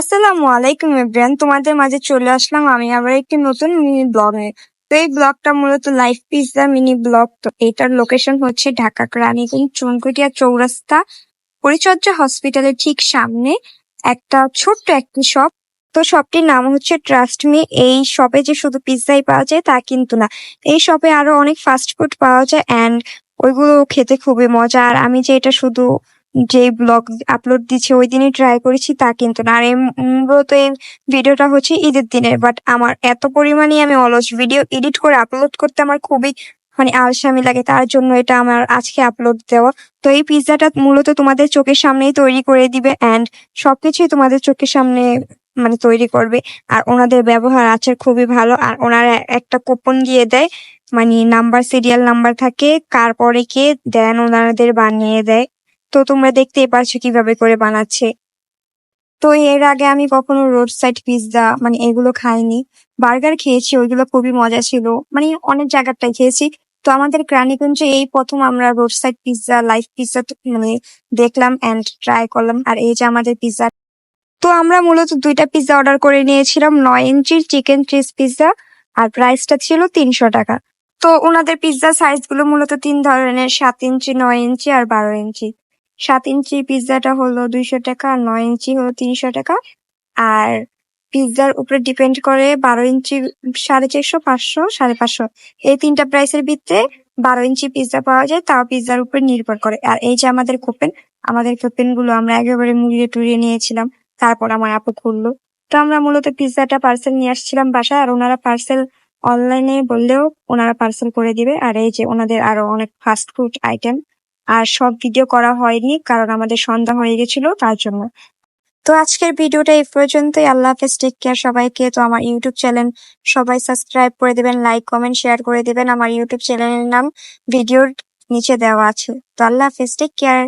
আসসালামু আলাইকুম এভরিওয়ান। তোমাদের মাঝে চলে আসলাম আমি আবার একটি নতুন মিনি ব্লগে তো এই ব্লগটা মূলত লাইফ পিৎজা মিনি ব্লগ তো এটার লোকেশন হচ্ছে ঢাকা রানীগঞ্জ চুনকুটিয়া চৌরাস্তা। পরিচর্যা হসপিটালের ঠিক সামনে একটা ছোট্ট একটি শপ তো শপটির নাম হচ্ছে ট্রাস্ট মি এই শপে যে শুধু পিৎজাই পাওয়া যায় তা কিন্তু না। এই শপে আরও অনেক ফাস্ট ফুড পাওয়া যায় অ্যান্ড ওইগুলো খেতে খুবই মজা। আর আমি যে এটা শুধু যে ব্লগ আপলোড দিচ্ছি ওই দিনই ট্রাই করেছি, তা কিন্তু না। আর এই মূলত এই ভিডিওটা হচ্ছে ঈদের দিনের বাট আমার এত পরিমাণে আমি অলস ভিডিও এডিট করে আপলোড করতে আমার খুবই মানে আলসামি লাগে, তার জন্য এটা আমার আজকে আপলোড দেওয়া। তো এই পিৎজাটা মূলত তোমাদের চোখের সামনেই তৈরি করে দিবে অ্যান্ড সবকিছুই তোমাদের চোখের সামনে মানে তৈরি করবে। আর ওনাদের ব্যবহার আছে খুবই ভালো, আর ওনারা একটা কুপন দিয়ে দেয় মানে নাম্বার সিরিয়াল নাম্বার থাকে কার পরে কে দেন ওনাদের বানিয়ে দেয়। তো তোমরা দেখতেই পারছ কীভাবে করে বানাচ্ছে। তো এর আগে আমি কখনো রোড সাইড পিৎজা মানে এগুলো খাইনি। বার্গার খেয়েছি, ওইগুলো খুবই মজা ছিল। মানে অনেক জায়গাটাই খেয়েছি। তো আমাদের ক্রানীগঞ্জে এই প্রথম আমরা road side pizza live pizza মানে দেখলাম অ্যান্ড ট্রাই করলাম। আর এই যে আমাদের পিৎজা তো আমরা মূলত দুইটা পিৎজা অর্ডার করে নিয়েছিলাম। নয় ইঞ্চির চিকেন চিজ পিৎজা আর প্রাইসটা ছিল তিনশো টাকা। তো ওনাদের পিৎজা সাইজগুলো মূলত তিন ধরনের, সাত ইঞ্চি, নয় ইঞ্চি আর বারো ইঞ্চি। সাত ইঞ্চি পিৎজাটা হলো দুইশো টাকা, নয় ইঞ্চি হলো তিনশো টাকা। আর পিৎজার উপরে ডিপেন্ড করে বারো ইঞ্চি, সাড়ে চারশো, পাঁচশো, সাড়ে পাঁচশো। এই তিনটা প্রাইসের ভিত্তিতে বারো ইঞ্চি পিৎজা পাওয়া যায়, তাও পিৎজার উপরে নির্ভর করে। আর এই যে আমাদের কোপেন আমাদের কোপেনগুলো আমরা একেবারে মুড়িয়ে টুড়িয়ে নিয়েছিলাম। তারপর আমার আপু খুললো। তো আমরা মূলত পিৎজাটা পার্সেল নিয়ে আসছিলাম বাসায়, আর ওনারা পার্সেল অনলাইনে বললেও ওনারা পার্সেল করে দিবে। আর এই যে ওনাদের আরও অনেক ফাস্ট ফুড আইটেম আর সব ভিডিও করা হয়নি, কারণ আমাদের সন্ধ্যা হয়ে গেছিল, তার জন্য। তো আজকের ভিডিওটা এই পর্যন্তই। আল্লাহ হাফেজ টেক কেয়ার সবাইকে। তো আমার ইউটিউব চ্যানেল সবাই সাবস্ক্রাইব করে দেবেন লাইক কমেন্ট শেয়ার করে দেবেন। আমার ইউটিউব চ্যানেলের নাম ভিডিওর নিচে দেওয়া আছে। তো আল্লাহ হাফেজ টেক কেয়ার